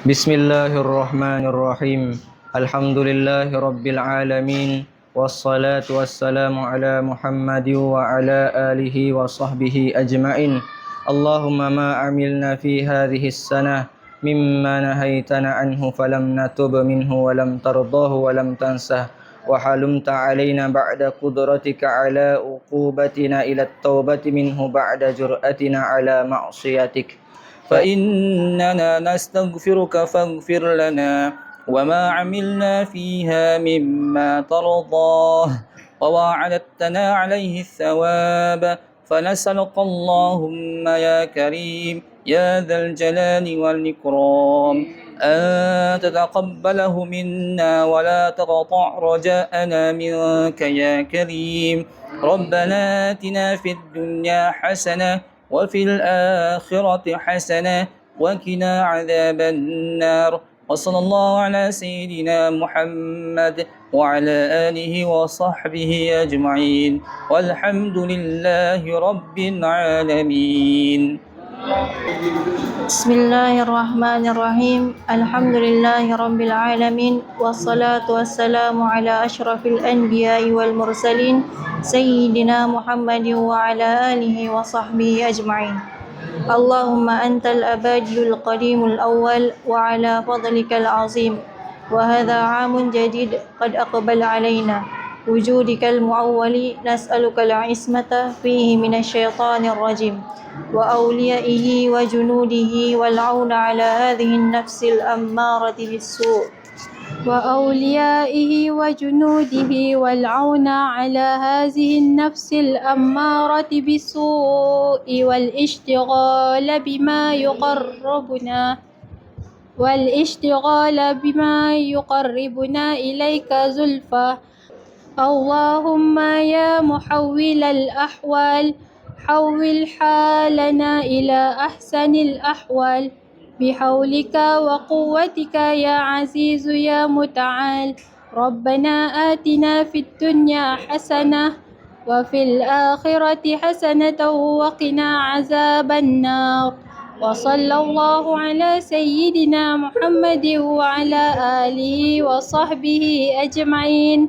بسم الله الرحمن الرحيم الحمد لله رب العالمين والصلاة والسلام على محمد وعلى آله وصحبه أجمعين اللهم ما عملنا في هذه السنة مما نهيتنا عنه فلم نتب منه ولم ترضاه ولم تنسه وحلمت علينا بعد قدرتك على عقوبتنا إلى التوبة منه بعد جرأتنا على معصيتك فإننا نستغفرك فاغفر لنا وما عملنا فيها مما ترضاه وواعدتنا عليه الثواب. فنسألك اللهم يا كريم يا ذا الجلال والإكرام أن تتقبله منا ولا تقطع رجاءنا منك يا كريم. ربنا آتنا في الدنيا حسنة وفي الآخرة حسنة وقنا عذاب النار. وصلى الله على سيدنا محمد وعلى آله وصحبه أجمعين. والحمد لله رب العالمين. بسم الله الرحمن الرحيم الحمد لله رب العالمين والصلاة والسلام على أشرف الأنبياء والمرسلين سيدنا محمد وعلى آله وصحبه أجمعين اللهم أنت الأبدي القديم الأول وعلى فضلك العظيم وهذا عام جديد قد أقبل علينا وجودك المعول نسألك العصمة فيه من الشيطان الرجيم. وأوليائه وجنوده والعون على هذه النفس الأمارة بالسوء. وأوليائه وجنوده والعون على هذه النفس الأمارة بالسوء والاشتغال بما يقربنا والاشتغال بما يقربنا إليك زلفى. اللهم يا محول الأحوال حول حالنا إلى أحسن الأحوال. بحولك وقوتك يا عزيز يا متعال. ربنا آتنا في الدنيا حسنة وفي الآخرة حسنة وقنا عذاب النار. وصلى الله على سيدنا محمد وعلى آله وصحبه أجمعين.